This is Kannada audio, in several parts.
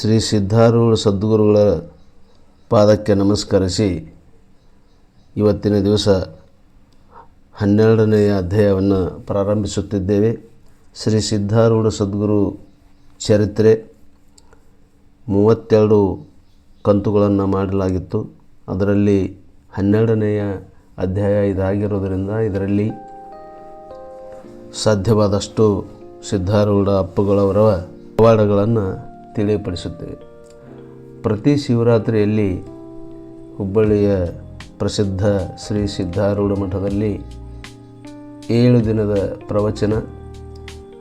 ಶ್ರೀ ಸಿದ್ಧಾರೂಢ ಸದ್ಗುರುಗಳ ಪಾದಕ್ಕೆ ನಮಸ್ಕರಿಸಿ ಇವತ್ತಿನ ದಿವಸ ಹನ್ನೆರಡನೆಯ ಅಧ್ಯಾಯವನ್ನು ಪ್ರಾರಂಭಿಸುತ್ತಿದ್ದೇವೆ. ಶ್ರೀ ಸಿದ್ಧಾರೂಢ ಸದ್ಗುರು ಚರಿತ್ರೆ ಮೂವತ್ತೆರಡು ಕಂತುಗಳನ್ನು ಮಾಡಲಾಗಿತ್ತು. ಅದರಲ್ಲಿ ಹನ್ನೆರಡನೆಯ ಅಧ್ಯಾಯ ಇದಾಗಿರೋದರಿಂದ ಇದರಲ್ಲಿ ಸಾಧ್ಯವಾದಷ್ಟು ಸಿದ್ಧಾರೂಢ ಅಪ್ಪಗಳವರ ಪವಾಡಗಳನ್ನು ತಿಳಿಯಪಡಿಸುತ್ತೇವೆ. ಪ್ರತಿ ಶಿವರಾತ್ರಿಯಲ್ಲಿ ಹುಬ್ಬಳ್ಳಿಯ ಪ್ರಸಿದ್ಧ ಶ್ರೀ ಸಿದ್ಧಾರೂಢ ಮಠದಲ್ಲಿ ಏಳು ದಿನದ ಪ್ರವಚನ.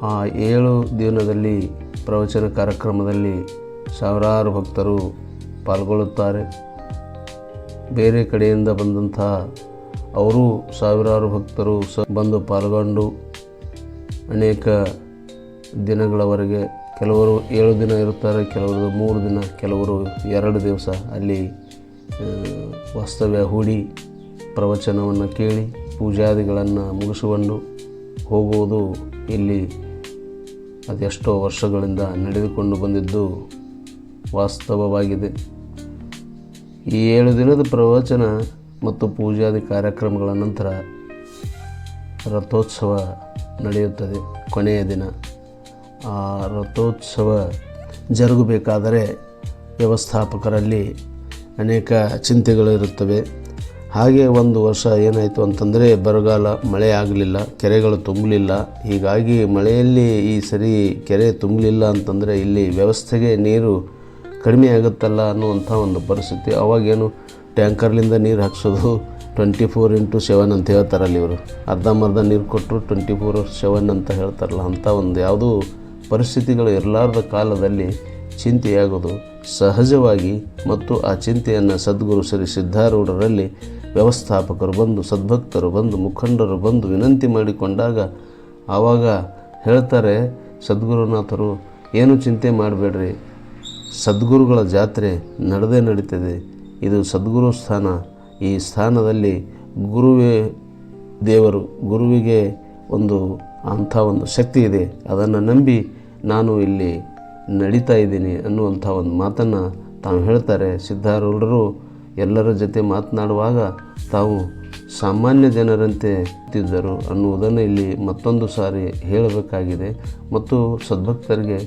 ಆ ಏಳು ದಿನದಲ್ಲಿ ಪ್ರವಚನ ಕಾರ್ಯಕ್ರಮದಲ್ಲಿ ಸಾವಿರಾರು ಭಕ್ತರು ಪಾಲ್ಗೊಳ್ಳುತ್ತಾರೆ. ಬೇರೆ ಕಡೆಯಿಂದ ಬಂದಂತಹ ಅವರು ಸಾವಿರಾರು ಭಕ್ತರು ಸ ಬಂದು ಪಾಲ್ಗೊಂಡು ಅನೇಕ ದಿನಗಳವರೆಗೆ ಕೆಲವರು ಏಳು ದಿನ ಇರುತ್ತಾರೆ, ಕೆಲವರು ಮೂರು ದಿನ, ಕೆಲವರು ಎರಡು ದಿವಸ ಅಲ್ಲಿ ವಾಸ್ತವ್ಯ ಹೂಡಿ ಪ್ರವಚನವನ್ನು ಕೇಳಿ ಪೂಜಾದಿಗಳನ್ನು ಮುಗಿಸಿಕೊಂಡು ಹೋಗುವುದು ಇಲ್ಲಿ ಅದೆಷ್ಟೋ ವರ್ಷಗಳಿಂದ ನಡೆದುಕೊಂಡು ಬಂದಿದ್ದು ವಾಸ್ತವವಾಗಿದೆ. ಈ ಏಳು ದಿನದ ಪ್ರವಚನ ಮತ್ತು ಪೂಜಾದಿ ಕಾರ್ಯಕ್ರಮಗಳ ನಂತರ ರಥೋತ್ಸವ ನಡೆಯುತ್ತದೆ ಕೊನೆಯ ದಿನ. ರಥೋತ್ಸವ ಜರುಗಬೇಕಾದರೆ ವ್ಯವಸ್ಥಾಪಕರಲ್ಲಿ ಅನೇಕ ಚಿಂತೆಗಳು ಇರುತ್ತವೆ. ಹಾಗೆ ಒಂದು ವರ್ಷ ಏನಾಯಿತು ಅಂತಂದರೆ ಬರಗಾಲ ಮಳೆ ಆಗಲಿಲ್ಲ, ಕೆರೆಗಳು ತುಂಬಲಿಲ್ಲ. ಹೀಗಾಗಿ ಮಳೆಯಲ್ಲಿ ಈ ಸರಿ ಕೆರೆ ತುಂಬಲಿಲ್ಲ ಅಂತಂದರೆ ಇಲ್ಲಿ ವ್ಯವಸ್ಥೆಗೆ ನೀರು ಕಡಿಮೆ ಆಗುತ್ತಲ್ಲ ಅನ್ನುವಂಥ ಒಂದು ಪರಿಸ್ಥಿತಿ. ಅವಾಗೇನು ಟ್ಯಾಂಕರ್ಲಿಂದ ನೀರು ಹಾಕ್ಸೋದು ಟ್ವೆಂಟಿ ಫೋರ್ ಇಂಟು ಸೆವೆನ್ ಅಂತ ಹೇಳ್ತಾರಲ್ಲ ಇವರು. ಅರ್ಧಂಬರ್ಧ ನೀರು ಕೊಟ್ಟರು ಟ್ವೆಂಟಿ ಫೋರ್ ಸೆವೆನ್ ಅಂತ ಹೇಳ್ತಾರಲ್ಲ, ಅಂಥ ಒಂದು ಯಾವುದೂ ಪರಿಸ್ಥಿತಿಗಳು ಇರಲಾರದ ಕಾಲದಲ್ಲಿ ಚಿಂತೆಯಾಗೋದು ಸಹಜವಾಗಿ ಮತ್ತು ಆ ಚಿಂತೆಯನ್ನು ಸದ್ಗುರು ಶ್ರೀ ಸಿದ್ಧಾರೂಢರಲ್ಲಿ ವ್ಯವಸ್ಥಾಪಕರು ಬಂದು, ಸದ್ಭಕ್ತರು ಬಂದು, ಮುಖಂಡರು ಬಂದು ವಿನಂತಿ ಮಾಡಿಕೊಂಡಾಗ ಆವಾಗ ಹೇಳ್ತಾರೆ, ಸದ್ಗುರುನಾಥರು, ಏನು ಚಿಂತೆ ಮಾಡಬೇಡ್ರಿ. ಸದ್ಗುರುಗಳ ಜಾತ್ರೆ ನಡೆದೇ ನಡೀತದೆ. ಇದು ಸದ್ಗುರು ಸ್ಥಾನ. ಈ ಸ್ಥಾನದಲ್ಲಿ ಗುರುವೇ ದೇವರು, ಗುರುವಿಗೆ ಒಂದು ಅಂಥ ಒಂದು ಶಕ್ತಿ ಇದೆ. ಅದನ್ನು ನಂಬಿ ನಾನು ಇಲ್ಲಿ ನಡೀತಾ ಇದ್ದೀನಿ ಅನ್ನುವಂಥ ಒಂದು ಮಾತನ್ನು ತಾವು ಹೇಳ್ತಾರೆ. ಸಿದ್ಧಾರೂಢರು ಎಲ್ಲರ ಜೊತೆ ಮಾತನಾಡುವಾಗ ತಾವು ಸಾಮಾನ್ಯ ಜನರಂತೆ ಇದ್ದರು ಅನ್ನುವುದನ್ನು ಇಲ್ಲಿ ಮತ್ತೊಂದು ಸಾರಿ ಹೇಳಬೇಕಾಗಿದೆ ಮತ್ತು ಸದ್ಭಕ್ತರಿಗೆ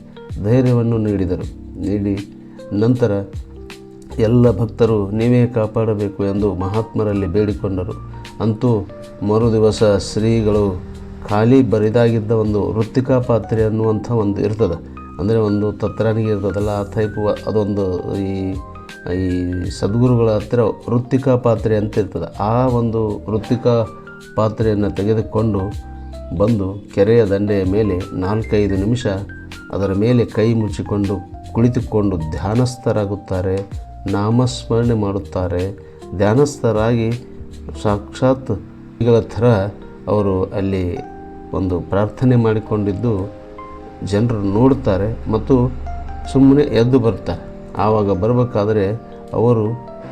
ಧೈರ್ಯವನ್ನು ನೀಡಿದರು. ನೀಡಿ ನಂತರ ಎಲ್ಲ ಭಕ್ತರು ನೀವೇ ಕಾಪಾಡಬೇಕು ಎಂದು ಮಹಾತ್ಮರಲ್ಲಿ ಬೇಡಿಕೊಂಡರು. ಅಂತೂ ಮರುದಿವಸ ಶ್ರೀಗಳು ಖಾಲಿ ಬರಿದಾಗಿದ್ದ ಒಂದು ವೃತ್ತಿಕಾ ಪಾತ್ರೆ ಅನ್ನುವಂಥ ಒಂದು ಇರ್ತದೆ. ಅಂದರೆ ಒಂದು ತತ್ರಾನಿಗೆ ಇರ್ತದಲ್ಲ, ಆ ಟೈಪ್ ಅದೊಂದು ಈ ಈ ಸದ್ಗುರುಗಳ ಹತ್ತಿರ ವೃತ್ತಿಕಾ ಪಾತ್ರೆ ಅಂತ ಇರ್ತದೆ. ಆ ಒಂದು ವೃತ್ತಿಕಾ ಪಾತ್ರೆಯನ್ನು ತೆಗೆದುಕೊಂಡು ಬಂದು ಕೆರೆಯ ದಂಡೆಯ ಮೇಲೆ ನಾಲ್ಕೈದು ನಿಮಿಷ ಅದರ ಮೇಲೆ ಕೈ ಮುಚ್ಚಿಕೊಂಡು ಕುಳಿತುಕೊಂಡು ಧ್ಯಾನಸ್ಥರಾಗುತ್ತಾರೆ, ನಾಮಸ್ಮರಣೆ ಮಾಡುತ್ತಾರೆ. ಧ್ಯಾನಸ್ಥರಾಗಿ ಸಾಕ್ಷಾತ್ ಥರ ಅವರು ಅಲ್ಲಿ ಒಂದು ಪ್ರಾರ್ಥನೆ ಮಾಡಿಕೊಂಡಿದ್ದು ಜನರು ನೋಡ್ತಾರೆ ಮತ್ತು ಸುಮ್ಮನೆ ಎದ್ದು ಬರ್ತಾರೆ. ಆವಾಗ ಬರಬೇಕಾದ್ರೆ ಅವರು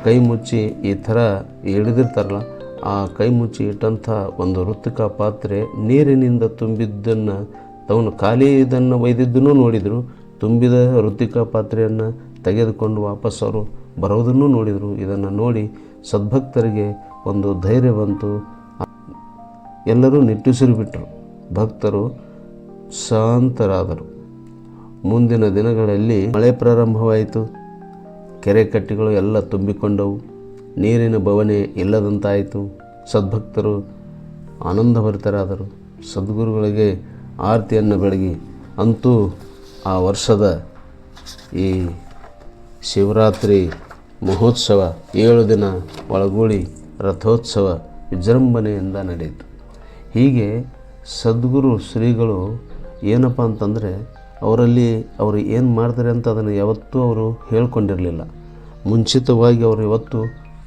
ಕೈ ಮುಚ್ಚಿ ಈ ಥರ ಹಿಡಿದಿರ್ತಾರಲ್ಲ ಆ ಕೈ ಮುಚ್ಚಿ ಇಟ್ಟಂಥ ಒಂದು ವೃತ್ತಿಕ ಪಾತ್ರೆ ನೀರಿನಿಂದ ತುಂಬಿದ್ದನ್ನು ತವನು ಖಾಲಿ ಇದನ್ನು ಒಯ್ದಿದ್ದನ್ನು ನೋಡಿದರು. ತುಂಬಿದ ವೃತ್ತಿಕ ಪಾತ್ರೆಯನ್ನು ತೆಗೆದುಕೊಂಡು ವಾಪಸ್ ಅವರು ಬರೋದನ್ನು ನೋಡಿದರು. ಇದನ್ನು ನೋಡಿ ಸದ್ಭಕ್ತರಿಗೆ ಒಂದು ಧೈರ್ಯ ಬಂತು. ಎಲ್ಲರೂ ನಿಟ್ಟುಸಿರು ಬಿಟ್ಟರು. ಭಕ್ತರು ಶಾಂತರಾದರು. ಮುಂದಿನ ದಿನಗಳಲ್ಲಿ ಮಳೆ ಪ್ರಾರಂಭವಾಯಿತು. ಕೆರೆ ಕಟ್ಟೆಗಳು ಎಲ್ಲ ತುಂಬಿಕೊಂಡವು. ನೀರಿನ ಬವಣೆ ಇಲ್ಲದಂತಾಯಿತು. ಸದ್ಭಕ್ತರು ಆನಂದಭರಿತರಾದರು. ಸದ್ಗುರುಗಳಿಗೆ ಆರತಿಯನ್ನು ಬೆಳಗಿ. ಅಂತೂ ಆ ವರ್ಷದ ಈ ಶಿವರಾತ್ರಿ ಮಹೋತ್ಸವ ಏಳು ದಿನ ಒಳಗೂಡಿ ರಥೋತ್ಸವ ವಿಜೃಂಭಣೆಯಿಂದ ನಡೆಯಿತು. ಹೀಗೆ ಸದ್ಗುರು ಶ್ರೀಗಳು ಏನಪ್ಪ ಅಂತಂದರೆ ಅವರಲ್ಲಿ ಅವರು ಏನು ಮಾಡ್ತಾರೆ ಅಂತ ಅದನ್ನು ಯಾವತ್ತೂ ಅವರು ಹೇಳ್ಕೊಂಡಿರಲಿಲ್ಲ. ಮುಂಚಿತವಾಗಿ ಅವರು ಇವತ್ತು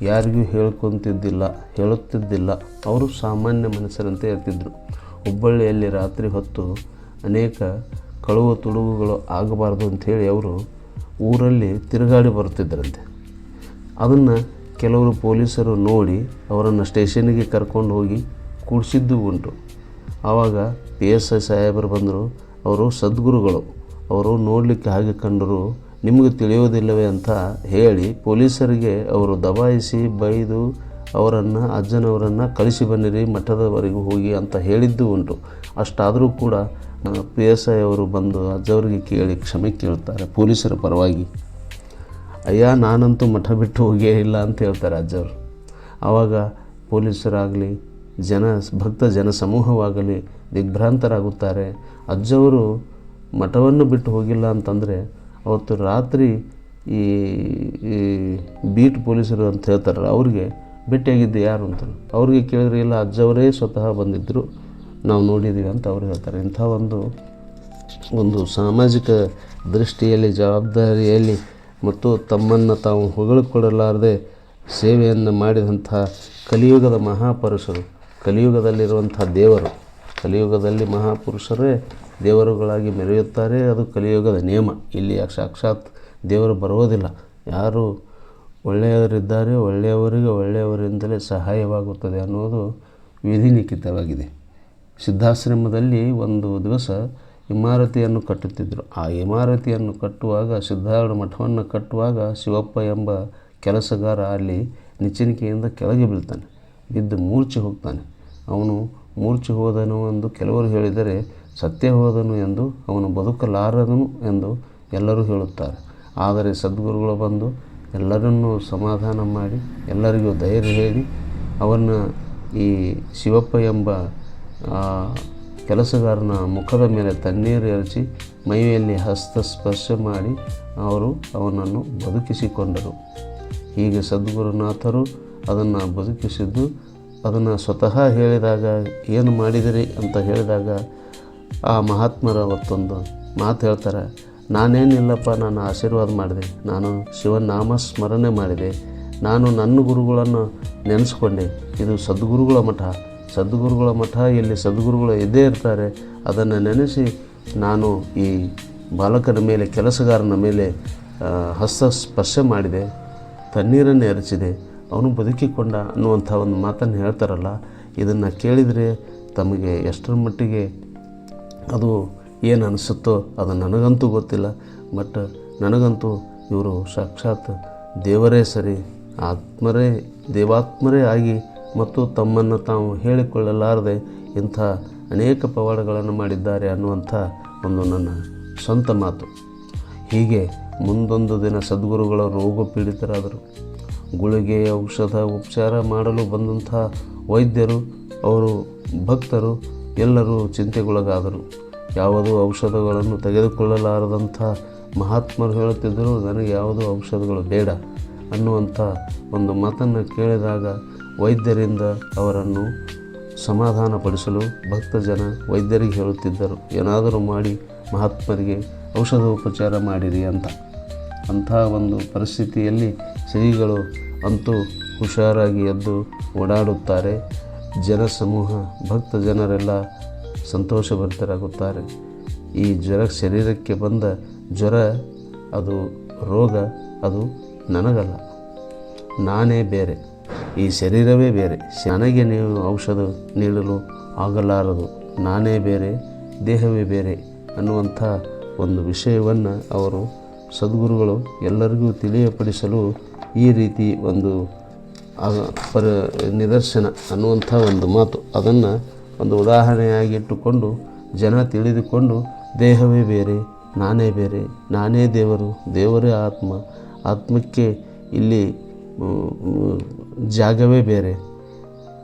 ಯಾರಿಗೂ ಹೇಳ್ಕೊತಿದ್ದಿಲ್ಲ, ಹೇಳುತ್ತಿದ್ದಿಲ್ಲ. ಅವರು ಸಾಮಾನ್ಯ ಮನುಷ್ಯರಂತೆ ಇರ್ತಿದ್ದರು ಹುಬ್ಬಳ್ಳಿಯಲ್ಲಿ ರಾತ್ರಿ ಹೊತ್ತು ಅನೇಕ ಕಳುವು ತುಡುಗುಗಳು ಆಗಬಾರ್ದು ಅಂಥೇಳಿ ಅವರು ಊರಲ್ಲಿ ತಿರುಗಾಡಿ ಬರುತ್ತಿದ್ದರಂತೆ. ಅದನ್ನು ಕೆಲವರು ಪೊಲೀಸರು ನೋಡಿ ಅವರನ್ನು ಸ್ಟೇಷನ್ನಿಗೆ ಕರ್ಕೊಂಡು ಹೋಗಿ ಕೂಡಿಸಿದ್ದು ಉಂಟು. ಆವಾಗ ಪಿ ಎಸ್ ಐ ಸಾಹೇಬರು ಬಂದರು, ಅವರು ಸದ್ಗುರುಗಳು, ಅವರು ನೋಡಲಿಕ್ಕೆ ಹಾಗೆ ಕಂಡರು, ನಿಮಗೆ ತಿಳಿಯೋದಿಲ್ಲವೇ ಅಂತ ಹೇಳಿ ಪೊಲೀಸರಿಗೆ ಅವರು ದಬಾಯಿಸಿ ಬೈದು ಅವರನ್ನು, ಅಜ್ಜನವರನ್ನು ಕಳಿಸಿ ಬನ್ನಿರಿ, ಮಠದವರೆಗೂ ಹೋಗಿ ಅಂತ ಹೇಳಿದ್ದು ಉಂಟು. ಅಷ್ಟಾದರೂ ಕೂಡ ಪಿ ಎಸ್ ಐ ಅವರು ಬಂದು ಅಜ್ಜವರಿಗೆ ಕೇಳಿ ಕ್ಷಮೆ ಕೇಳ್ತಾರೆ, ಪೊಲೀಸರ ಪರವಾಗಿ. ಅಯ್ಯ, ನಾನಂತೂ ಮಠ ಬಿಟ್ಟು ಹೋಗೇ ಇಲ್ಲ ಅಂತ ಹೇಳ್ತಾರೆ ಅಜ್ಜವರು. ಆವಾಗ ಪೊಲೀಸರಾಗಲಿ ಜನ, ಭಕ್ತ ಜನ ಸಮೂಹವಾಗಲಿ ದಿಗ್ಭ್ರಾಂತರಾಗುತ್ತಾರೆ. ಅಜ್ಜವರು ಮಠವನ್ನು ಬಿಟ್ಟು ಹೋಗಿಲ್ಲ ಅಂತಂದರೆ ಅವತ್ತು ರಾತ್ರಿ ಈ ಈ ಬೀಟ್ ಪೊಲೀಸರು ಅಂತ ಹೇಳ್ತಾರಲ್ಲ, ಅವ್ರಿಗೆ ಭೇಟಿಯಾಗಿದ್ದು ಯಾರು ಅಂತ. ಅವ್ರಿಗೆ ಕೇಳಿದ್ರೆ, ಇಲ್ಲ, ಅಜ್ಜವರೇ ಸ್ವತಃ ಬಂದಿದ್ದರು ನಾವು ನೋಡಿದ್ದೀವಿ ಅಂತ ಅವ್ರು ಹೇಳ್ತಾರೆ. ಇಂಥ ಒಂದು ಒಂದು ಸಾಮಾಜಿಕ ದೃಷ್ಟಿಯಲ್ಲಿ, ಜವಾಬ್ದಾರಿಯಲ್ಲಿ ಮತ್ತು ತಮ್ಮನ್ನು ತಾವು ಹೊಗಳಿಕೊಳ್ಳಲಾರದೆ ಸೇವೆಯನ್ನು ಮಾಡಿದಂಥ ಕಲಿಯುಗದ ಮಹಾಪುರುಷರು. ಕಲಿಯುಗದಲ್ಲಿರುವಂಥ ದೇವರು. ಕಲಿಯುಗದಲ್ಲಿ ಮಹಾಪುರುಷರೇ ದೇವರುಗಳಾಗಿ ಮೆರೆಯುತ್ತಾರೆ. ಅದು ಕಲಿಯುಗದ ನಿಯಮ. ಇಲ್ಲಿ ಸಾಕ್ಷಾತ್ ದೇವರು ಬರುವುದಿಲ್ಲ. ಯಾರು ಒಳ್ಳೆಯವರಿದ್ದಾರೆ, ಒಳ್ಳೆಯವರಿಗೆ ಒಳ್ಳೆಯವರಿಂದಲೇ ಸಹಾಯವಾಗುತ್ತದೆ ಅನ್ನೋದು ವಿಧಿಲಿಖಿತವಾಗಿದೆ. ಸಿದ್ಧಾಶ್ರಮದಲ್ಲಿ ಒಂದು ದಿವಸ ಇಮಾರತಿಯನ್ನು ಕಟ್ಟುತ್ತಿದ್ದರು. ಆ ಇಮಾರತಿಯನ್ನು ಕಟ್ಟುವಾಗ, ಸಿದ್ಧಾರೂಢ ಮಠವನ್ನು ಕಟ್ಟುವಾಗ ಶಿವಪ್ಪ ಎಂಬ ಕೆಲಸಗಾರ ಅಲ್ಲಿ ನಿಚ್ಚಣಿಕೆಯಿಂದ ಕೆಳಗೆ ಬೀಳ್ತಾನೆ. ಬಿದ್ದು ಮೂರ್ಛೆ ಹೋಗ್ತಾನೆ. ಅವನು ಮೂರ್ಛೆ ಹೋದನು ಎಂದು ಕೆಲವರು ಹೇಳಿದರೆ ಸತ್ಯ ಹೋದನು ಎಂದು, ಅವನು ಬದುಕಲಾರದನು ಎಂದು ಎಲ್ಲರೂ ಹೇಳುತ್ತಾರೆ. ಆದರೆ ಸದ್ಗುರುಗಳು ಬಂದು ಎಲ್ಲರನ್ನೂ ಸಮಾಧಾನ ಮಾಡಿ, ಎಲ್ಲರಿಗೂ ಧೈರ್ಯ ಹೇಳಿ ಅವನ ಈ ಶಿವಪ್ಪ ಎಂಬ ಕೆಲಸಗಾರನ ಮುಖದ ಮೇಲೆ ತಣ್ಣೀರು ಎರಚಿ ಮೈಯಲ್ಲಿ ಹಸ್ತ ಸ್ಪರ್ಶ ಮಾಡಿ, ಅವರು ಅವನನ್ನು ಬದುಕಿಸಿಕೊಂಡರು. ಹೀಗೆ ಸದ್ಗುರುನಾಥರು ಅದನ್ನು ಬದುಕಿಸಿದ್ದು, ಅದನ್ನು ಸ್ವತಃ ಹೇಳಿದಾಗ ಏನು ಮಾಡಿದಿರಿ ಅಂತ ಹೇಳಿದಾಗ ಆ ಮಹಾತ್ಮರ ಅವತ್ತೊಂದು ಮಾತು ಹೇಳ್ತಾರೆ, ನಾನೇನಿಲ್ಲಪ್ಪ, ನಾನು ಆಶೀರ್ವಾದ ಮಾಡಿದೆ. ನಾನು ಶಿವನಾಮ ಸ್ಮರಣೆ ಮಾಡಿದೆ. ನಾನು ನನ್ನ ಗುರುಗಳನ್ನು ನೆನೆಸ್ಕೊಂಡೆ. ಇದು ಸದ್ಗುರುಗಳ ಮಠ. ಸದ್ಗುರುಗಳ ಮಠ, ಇಲ್ಲಿ ಸದ್ಗುರುಗಳು ಇದ್ದೇ ಇರ್ತಾರೆ. ಅದನ್ನು ನೆನೆಸಿ ನಾನು ಈ ಬಾಲಕನ ಮೇಲೆ, ಕೆಲಸಗಾರನ ಮೇಲೆ ಹಸ್ತ ಸ್ಪರ್ಶ ಮಾಡಿದೆ. ತಣ್ಣೀರನ್ನು ಎರಚಿದೆ ಅವನು ಬದುಕಿಕೊಂಡ ಅನ್ನುವಂಥ ಒಂದು ಮಾತನ್ನು ಹೇಳ್ತಾರಲ್ಲ, ಇದನ್ನು ಕೇಳಿದರೆ ತಮಗೆ ಎಷ್ಟರ ಮಟ್ಟಿಗೆ ಅದು ಏನು ಅನಿಸುತ್ತೋ ಅದು ನನಗಂತೂ ಗೊತ್ತಿಲ್ಲ, ಬಟ್ ನನಗಂತೂ ಇವರು ಸಾಕ್ಷಾತ್ ದೇವರೇ ಸರಿ, ಆತ್ಮರೇ, ದೇವಾತ್ಮರೇ ಆಗಿ ಮತ್ತು ತಮ್ಮನ್ನು ತಾವು ಹೇಳಿಕೊಳ್ಳಲಾರದೆ ಇಂಥ ಅನೇಕ ಪವಾಡಗಳನ್ನು ಮಾಡಿದ್ದಾರೆ ಅನ್ನುವಂಥ ಒಂದು ನನ್ನ ಸ್ವಂತ ಮಾತು. ಹೀಗೆ ಮುಂದೊಂದು ದಿನ ಸದ್ಗುರುಗಳ ರೋಗ ಪೀಡಿತರಾದರು ಗುಳಿಗೆ ಔಷಧ ಉಪಚಾರ ಮಾಡಲು ಬಂದಂಥ ವೈದ್ಯರು, ಅವರು ಭಕ್ತರು, ಎಲ್ಲರೂ ಚಿಂತೆಗೊಳಗಾದರು. ಯಾವುದೂ ಔಷಧಗಳನ್ನು ತೆಗೆದುಕೊಳ್ಳಲಾರದಂಥ ಮಹಾತ್ಮರು ಹೇಳುತ್ತಿದ್ದರು, ನನಗೆ ಯಾವುದೂ ಔಷಧಗಳು ಬೇಡ ಅನ್ನುವಂಥ ಒಂದು ಮಾತನ್ನು ಕೇಳಿದಾಗ ವೈದ್ಯರಿಂದ ಅವರನ್ನು ಸಮಾಧಾನಪಡಿಸಲು ಭಕ್ತ ಜನ ವೈದ್ಯರಿಗೆ ಹೇಳುತ್ತಿದ್ದರು. ಏನಾದರೂ ಮಾಡಿ ಮಹಾತ್ಮರಿಗೆ ಔಷಧ ಉಪಚಾರ ಮಾಡಿರಿ ಅಂತ. ಅಂಥ ಒಂದು ಪರಿಸ್ಥಿತಿಯಲ್ಲಿ ಶ್ರೀಗಳು ಅಂತೂ ಹುಷಾರಾಗಿ ಎದ್ದು ಓಡಾಡುತ್ತಾರೆ. ಜನಸಮೂಹ ಭಕ್ತ ಜನರೆಲ್ಲ ಸಂತೋಷಭರಿತರಾಗುತ್ತಾರೆ. ಈ ಜ್ವರ ಶರೀರಕ್ಕೆ ಬಂದ ಜ್ವರ, ಅದು ರೋಗ, ಅದು ನನಗಲ್ಲ. ನಾನೇ ಬೇರೆ. ಈ ಶರೀರವೇ ಬೇರೆ. ನನಗೆ ನೀವು ಔಷಧ ನೀಡಲು ಆಗಲಾರದು. ನಾನೇ ಬೇರೆ, ದೇಹವೇ ಬೇರೆ ಅನ್ನುವಂಥ ಒಂದು ವಿಷಯವನ್ನು ಅವರು ಸದ್ಗುರುಗಳು ಎಲ್ಲರಿಗೂ ತಿಳಿಯಪಡಿಸಲು ಈ ರೀತಿ ಒಂದು ಪರ ನಿದರ್ಶನ ಅನ್ನುವಂಥ ಒಂದು ಮಾತು. ಅದನ್ನು ಒಂದು ಉದಾಹರಣೆಯಾಗಿಟ್ಟುಕೊಂಡು ಜನ ತಿಳಿದುಕೊಂಡು ದೇಹವೇ ಬೇರೆ, ನಾನೇ ಬೇರೆ, ನಾನೇ ದೇವರು, ದೇವರೇ ಆತ್ಮ, ಆತ್ಮಕ್ಕೆ ಇಲ್ಲಿ ಜಾಗವೇ ಬೇರೆ.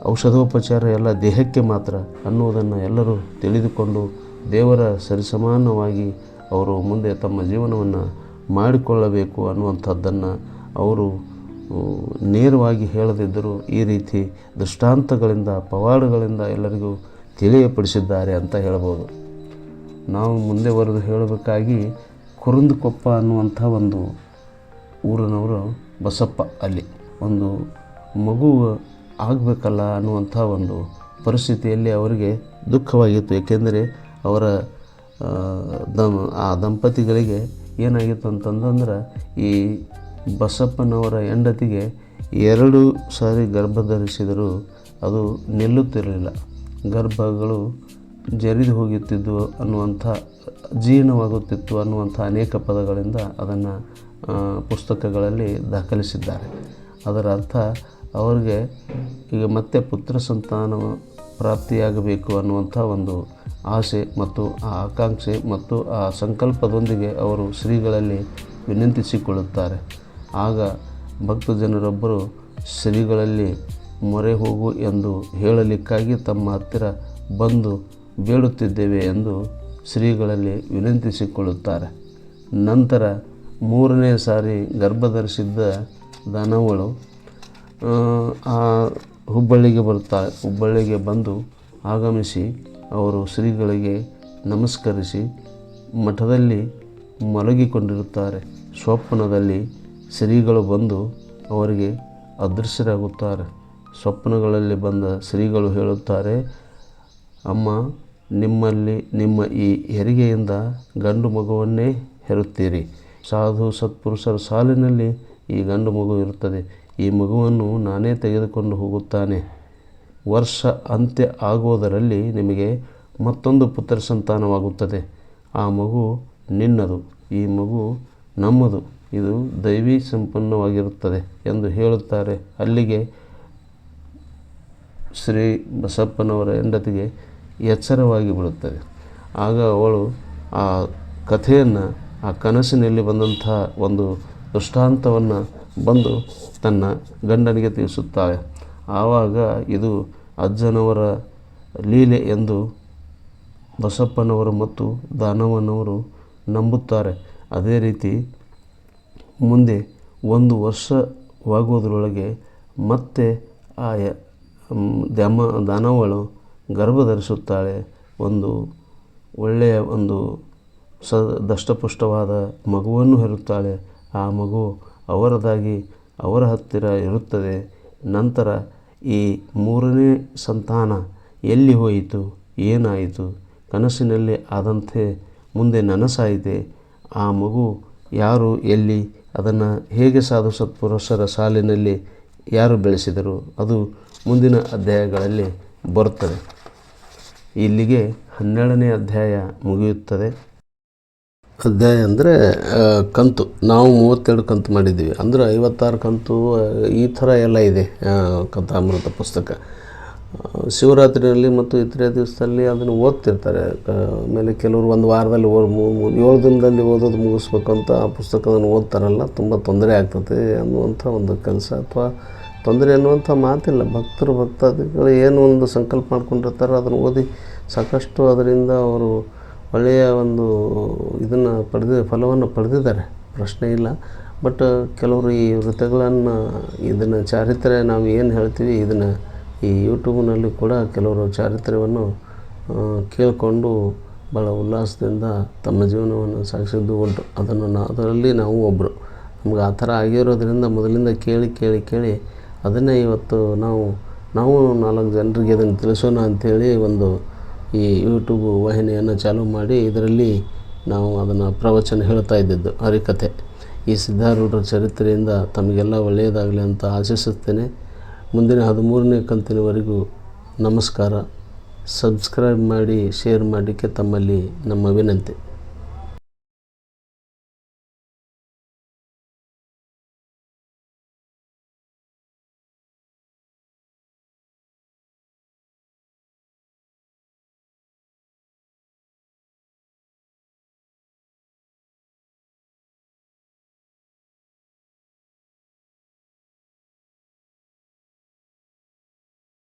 ಔಷಧೋಪಚಾರ ಎಲ್ಲ ದೇಹಕ್ಕೆ ಮಾತ್ರ ಅನ್ನುವುದನ್ನು ಎಲ್ಲರೂ ತಿಳಿದುಕೊಂಡು ದೇವರ ಸರಿಸಮಾನವಾಗಿ ಅವರು ಮುಂದೆ ತಮ್ಮ ಜೀವನವನ್ನು ಮಾಡಿಕೊಳ್ಳಬೇಕು ಅನ್ನುವಂಥದ್ದನ್ನು ಅವರು ನೇರವಾಗಿ ಹೇಳದಿದ್ದರೂ ಈ ರೀತಿ ದೃಷ್ಟಾಂತಗಳಿಂದ, ಪವಾಡಗಳಿಂದ ಎಲ್ಲರಿಗೂ ತಿಳಿಯಪಡಿಸಿದ್ದಾರೆ ಅಂತ ಹೇಳ್ಬೋದು. ನಾವು ಮುಂದೆ ಬರೆದು ಹೇಳಬೇಕಾಗಿ ಕುರುಂದಕೊಪ್ಪ ಅನ್ನುವಂಥ ಒಂದು ಊರಿನವರು ಬಸಪ್ಪ ಅಲ್ಲಿ. ಒಂದು ಮಗು ಆಗಬೇಕಲ್ಲ ಅನ್ನುವಂಥ ಒಂದು ಪರಿಸ್ಥಿತಿಯಲ್ಲಿ ಅವರಿಗೆ ದುಃಖವಾಗಿತ್ತು. ಏಕೆಂದರೆ ಅವರ ದಂ, ಆ ದಂಪತಿಗಳಿಗೆ ಏನಾಗಿತ್ತು ಅಂತಂದ್ರೆ ಈ ಬಸಪ್ಪನವರ ಹೆಂಡತಿಗೆ ಎರಡು ಸಾರಿ ಗರ್ಭ ಧರಿಸಿದರೂ ಅದು ನಿಲ್ಲುತ್ತಿರಲಿಲ್ಲ. ಗರ್ಭಗಳು ಜರಿದು ಹೋಗುತ್ತಿದ್ದು ಅನ್ನುವಂಥ, ಜೀರ್ಣವಾಗುತ್ತಿತ್ತು ಅನ್ನುವಂಥ ಅನೇಕ ಪದಗಳಿಂದ ಅದನ್ನು ಪುಸ್ತಕಗಳಲ್ಲಿ ದಾಖಲಿಸಿದ್ದಾರೆ. ಅದರ ಅರ್ಥ, ಅವರಿಗೆ ಈಗ ಮತ್ತೆ ಪುತ್ರ ಸಂತಾನ ಪ್ರಾಪ್ತಿಯಾಗಬೇಕು ಅನ್ನುವಂಥ ಒಂದು ಆಸೆ ಮತ್ತು ಆ ಆಕಾಂಕ್ಷೆ ಮತ್ತು ಆ ಸಂಕಲ್ಪದೊಂದಿಗೆ ಅವರು ಶ್ರೀಗಳಲ್ಲಿ ವಿನಂತಿಸಿಕೊಳ್ಳುತ್ತಾರೆ. ಆಗ ಭಕ್ತ ಜನರೊಬ್ಬರು ಶ್ರೀಗಳಲ್ಲಿ ಮೊರೆ ಹೋಗು ಎಂದು ಹೇಳಲಿಕ್ಕಾಗಿ ತಮ್ಮ ಹತ್ತಿರ ಬಂದು ಬೇಡುತ್ತಿದ್ದೇವೆ ಎಂದು ಶ್ರೀಗಳಲ್ಲಿ ವಿನಂತಿಸಿಕೊಳ್ಳುತ್ತಾರೆ. ನಂತರ ಮೂರನೇ ಸಾರಿ ಗರ್ಭಧರಿಸಿದ್ದ ಧರಿಸಿದ್ದ ಆ, ಆ ಹುಬ್ಬಳ್ಳಿಗೆ ಬರುತ್ತಾರೆ ಹುಬ್ಬಳ್ಳಿಗೆ ಬಂದು ಆಗಮಿಸಿ ಅವರು ಶ್ರೀಗಳಿಗೆ ನಮಸ್ಕರಿಸಿ ಮಠದಲ್ಲಿ ಮಲಗಿಕೊಂಡಿರುತ್ತಾರೆ. ಸ್ವಪ್ನದಲ್ಲಿ ಶ್ರೀಗಳು ಬಂದು ಅವರಿಗೆ ಅದೃಶ್ಯರಾಗುತ್ತಾರೆ. ಸ್ವಪ್ನಗಳಲ್ಲಿ ಬಂದ ಶ್ರೀಗಳು ಹೇಳುತ್ತಾರೆ, ಅಮ್ಮ, ನಿಮ್ಮಲ್ಲಿ ನಿಮ್ಮ ಈ ಹೆರಿಗೆಯಿಂದ ಗಂಡು ಮಗುವನ್ನೇ ಹೆರುತ್ತೀರಿ. ಸಾಧು ಸತ್ಪುರುಷರ ಸಾಲಿನಲ್ಲಿ ಈ ಗಂಡು ಮಗು ಇರುತ್ತದೆ. ಈ ಮಗುವನ್ನು ನಾನೇ ತೆಗೆದುಕೊಂಡು ಹೋಗುತ್ತಾನೆ. ವರ್ಷ ಅಂತ್ಯ ಆಗುವುದರಲ್ಲಿ ನಿಮಗೆ ಮತ್ತೊಂದು ಪುತ್ರ ಸಂತಾನವಾಗುತ್ತದೆ. ಆ ಮಗು ನಿನ್ನದು, ಈ ಮಗು ನಮ್ಮದು. ಇದು ದೈವಿ ಸಂಪನ್ನವಾಗಿರುತ್ತದೆ ಎಂದು ಹೇಳುತ್ತಾರೆ. ಅಲ್ಲಿಗೆ ಶ್ರೀ ಬಸಪ್ಪನವರ ಹೆಂಡತಿಗೆ ಎಚ್ಚರವಾಗಿ ಬಿಡುತ್ತದೆ ಆಗ ಅವಳು ಆ ಕಥೆಯನ್ನು, ಆ ಕನಸಿನಲ್ಲಿ ಬಂದಂತಹ ಒಂದು ದೃಷ್ಟಾಂತವನ್ನು ಬಂದು ತನ್ನ ಗಂಡನಿಗೆ ತಿಳಿಸುತ್ತಾಳೆ. ಆವಾಗ ಇದು ಅಜ್ಜನವರ ಲೀಲೆ ಎಂದು ಬಸಪ್ಪನವರು ಮತ್ತು ದಾನವನವರು ನಂಬುತ್ತಾರೆ. ಅದೇ ರೀತಿ ಮುಂದೆ ಒಂದು ವರ್ಷವಾಗುವುದರೊಳಗೆ ಮತ್ತೆ ಆ ಯ- ಮ್, ದ್ಯಾಮ ದಾನವಳು ಗರ್ಭ ಧರಿಸುತ್ತಾಳೆ ಒಂದು ಒಳ್ಳೆಯ ಒಂದು ಸ ದಷ್ಟಪುಷ್ಟವಾದ ಮಗುವನ್ನು ಹೆರುತ್ತಾಳೆ. ಆ ಮಗು ಅವರದಾಗಿ ಅವರ ಹತ್ತಿರ ಇರುತ್ತದೆ. ನಂತರ ಈ ಮೂರನೇ ಸಂತಾನ ಎಲ್ಲಿ ಹೋಯಿತು? ಏನಾಯಿತು? ಕನಸಿನಲ್ಲಿ ಆದಂತೆ ಮುಂದೆ ನನಸಾಯಿತೆ. ಆ ಮಗು ಯಾರು ಎಲ್ಲಿ ಅದನ್ನು ಹೇಗೆ ಸಾಧು ಸತ್ಪುರುಷರ ಸಾಲಿನಲ್ಲಿ ಯಾರು ಬೆಳೆಸಿದರು, ಅದು ಮುಂದಿನ ಅಧ್ಯಾಯಗಳಲ್ಲಿ ಬರುತ್ತದೆ. ಇಲ್ಲಿಗೆ ಹನ್ನೆರಡನೇ ಅಧ್ಯಾಯ ಮುಗಿಯುತ್ತದೆ. ಅಧ್ಯಾಯ ಅಂದರೆ ಕಂತು. ನಾವು ಮೂವತ್ತೆರಡು ಕಂತು ಮಾಡಿದ್ದೀವಿ. ಅಂದರೆ ಐವತ್ತಾರು ಕಂತು ಈ ಥರ ಎಲ್ಲ ಇದೆ ಕಥಾಮೃತ ಪುಸ್ತಕ. ಶಿವರಾತ್ರಿಯಲ್ಲಿ ಮತ್ತು ಇತರೆ ದಿವಸದಲ್ಲಿ ಅದನ್ನು ಓದ್ತಿರ್ತಾರೆ. ಆಮೇಲೆ ಕೆಲವರು ಒಂದು ವಾರದಲ್ಲಿ ಮೂ- ಏಳು ದಿನದಲ್ಲಿ ಓದೋದು ಮುಗಿಸ್ಬೇಕಂತ ಆ ಪುಸ್ತಕವನ್ನು ಓದ್ತಾರಲ್ಲ, ತುಂಬ ತೊಂದರೆ ಆಗ್ತದೆ ಅನ್ನುವಂಥ ಒಂದು ಕೆಲಸ ಅಥವಾ ತೊಂದರೆ ಅನ್ನುವಂಥ ಮಾತಿಲ್ಲ. ಭಕ್ತರು, ಭಕ್ತಾದಿಗಳು ಏನು ಒಂದು ಸಂಕಲ್ಪ ಮಾಡ್ಕೊಂಡಿರ್ತಾರೆ ಅದನ್ನು ಓದಿ ಸಾಕಷ್ಟು ಅದರಿಂದ ಅವರು ಒಳ್ಳೆಯ ಒಂದು ಇದನ್ನು ಪಡೆದ, ಫಲವನ್ನು ಪಡೆದಿದ್ದಾರೆ. ಪ್ರಶ್ನೆ ಇಲ್ಲ. ಬಟ್, ಕೆಲವರು ಈ ವೃತ್ತಗಳನ್ನು, ಇದನ್ನು ಚಾರಿತ್ರ್ಯ ನಾವು ಏನು ಹೇಳ್ತೀವಿ, ಇದನ್ನು ಈ ಯೂಟ್ಯೂಬ್ನಲ್ಲಿ ಕೂಡ ಕೆಲವರು ಚಾರಿತ್ರ್ಯವನ್ನು ಕೇಳಿಕೊಂಡು ಭಾಳ ಉಲ್ಲಾಸದಿಂದ ತಮ್ಮ ಜೀವನವನ್ನು ಸಾಗಿಸಿದ್ದು ಉಂಟು. ಅದನ್ನು ನಾ, ಅದರಲ್ಲಿ ನಾವು ಒಬ್ಬರು ನಮ್ಗೆ ಆ ಥರ ಆಗಿರೋದರಿಂದ ಮೊದಲಿಂದ ಕೇಳಿ ಕೇಳಿ ಕೇಳಿ ಅದನ್ನೇ ಇವತ್ತು ನಾವು ನಾವು ನಾಲ್ಕು ಜನರಿಗೆ ಅದನ್ನು ತಿಳಿಸೋಣ ಅಂಥೇಳಿ ಒಂದು ಈ ಯೂಟ್ಯೂಬ್ ವಾಹಿನಿಯನ್ನು ಚಾಲೂ ಮಾಡಿ ಇದರಲ್ಲಿ ನಾವು ಅದನ್ನು ಪ್ರವಚನ ಹೇಳ್ತಾ ಇದ್ದಿದ್ದು, ಹರಿಕಥೆ. ಈ ಸಿದ್ಧಾರೂಢರ ಚರಿತ್ರೆಯಿಂದ ತಮಗೆಲ್ಲ ಒಳ್ಳೆಯದಾಗಲಿ ಅಂತ ಆಶಿಸುತ್ತೇನೆ. ಮುಂದಿನ ಹದಿಮೂರನೇ ಕಂತಿನವರೆಗೂ ನಮಸ್ಕಾರ. ಸಬ್ಸ್ಕ್ರೈಬ್ ಮಾಡಿ ಶೇರ್ ಮಾಡಲಿಕ್ಕೆ ತಮ್ಮಲ್ಲಿ ನಮ್ಮ ವಿನಂತಿ.